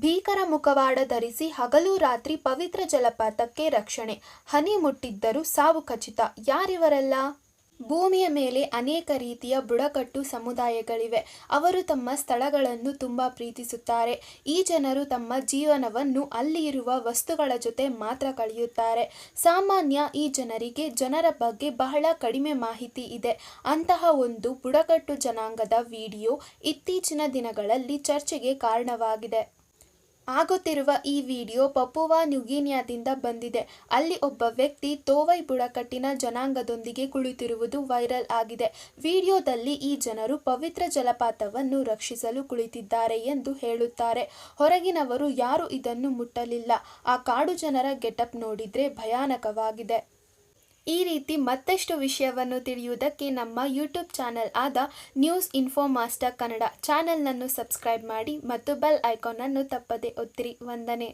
ಭೀಕರ ಮುಖವಾಡ ಧರಿಸಿ ಹಗಲು ರಾತ್ರಿ ಪವಿತ್ರ ಜಲಪಾತಕ್ಕೆ ರಕ್ಷಣೆ. ಹನಿ ಮುಟ್ಟಿದ್ದರೂ ಸಾವು ಖಚಿತ. ಯಾರಿವರಲ್ಲ? ಭೂಮಿಯ ಮೇಲೆ ಅನೇಕ ರೀತಿಯ ಬುಡಕಟ್ಟು ಸಮುದಾಯಗಳಿವೆ. ಅವರು ತಮ್ಮ ಸ್ಥಳಗಳನ್ನು ತುಂಬ ಪ್ರೀತಿಸುತ್ತಾರೆ. ಈ ಜನರು ತಮ್ಮ ಜೀವನವನ್ನು ಅಲ್ಲಿ ಇರುವ ವಸ್ತುಗಳ ಜೊತೆ ಮಾತ್ರ ಕಳೆಯುತ್ತಾರೆ. ಸಾಮಾನ್ಯ ಈ ಜನರಿಗೆ ಜನರ ಬಗ್ಗೆ ಬಹಳ ಕಡಿಮೆ ಮಾಹಿತಿ ಇದೆ. ಅಂತಹ ಒಂದು ಬುಡಕಟ್ಟು ಜನಾಂಗದ ವಿಡಿಯೋ ಇತ್ತೀಚಿನ ದಿನಗಳಲ್ಲಿ ಚರ್ಚೆಗೆ ಕಾರಣವಾಗಿದೆ. ಆಗುತ್ತಿರುವ ಈ ವಿಡಿಯೋ ಪಪುವಾ ನ್ಯೂಗಿನಿಯಾದಿಂದ ಬಂದಿದೆ. ಅಲ್ಲಿ ಒಬ್ಬ ವ್ಯಕ್ತಿ ತೋವೈ ಬುಡಕಟ್ಟಿನ ಜನಾಂಗದೊಂದಿಗೆ ಕುಳಿತಿರುವುದು ವೈರಲ್ ಆಗಿದೆ. ವಿಡಿಯೋದಲ್ಲಿ ಈ ಜನರು ಪವಿತ್ರ ಜಲಪಾತವನ್ನು ರಕ್ಷಿಸಲು ಕುಳಿತಿದ್ದಾರೆ ಎಂದು ಹೇಳುತ್ತಾರೆ. ಹೊರಗಿನವರು ಯಾರು ಇದನ್ನು ಮುಟ್ಟಲಿಲ್ಲ. ಆ ಕಾಡು ಜನರ ಗೆಟಪ್ ನೋಡಿದ್ರೆ ಭಯಾನಕವಾಗಿದೆ. ಈ ರೀತಿ ಮತ್ತಷ್ಟು ವಿಷಯವನ್ನು ತಿಳಿಯುವುದಕ್ಕೆ ನಮ್ಮ ಯೂಟ್ಯೂಬ್ ಚಾನೆಲ್ ಆದ ನ್ಯೂಸ್ ಇನ್ಫೋ ಮಾಸ್ಟರ್ ಕನ್ನಡ ಚಾನಲ್ನನ್ನು ಸಬ್ಸ್ಕ್ರೈಬ್ ಮಾಡಿ ಮತ್ತು ಬೆಲ್ ಐಕಾನನ್ನು ತಪ್ಪದೆ ಒತ್ತಿರಿ. ವಂದನೆ.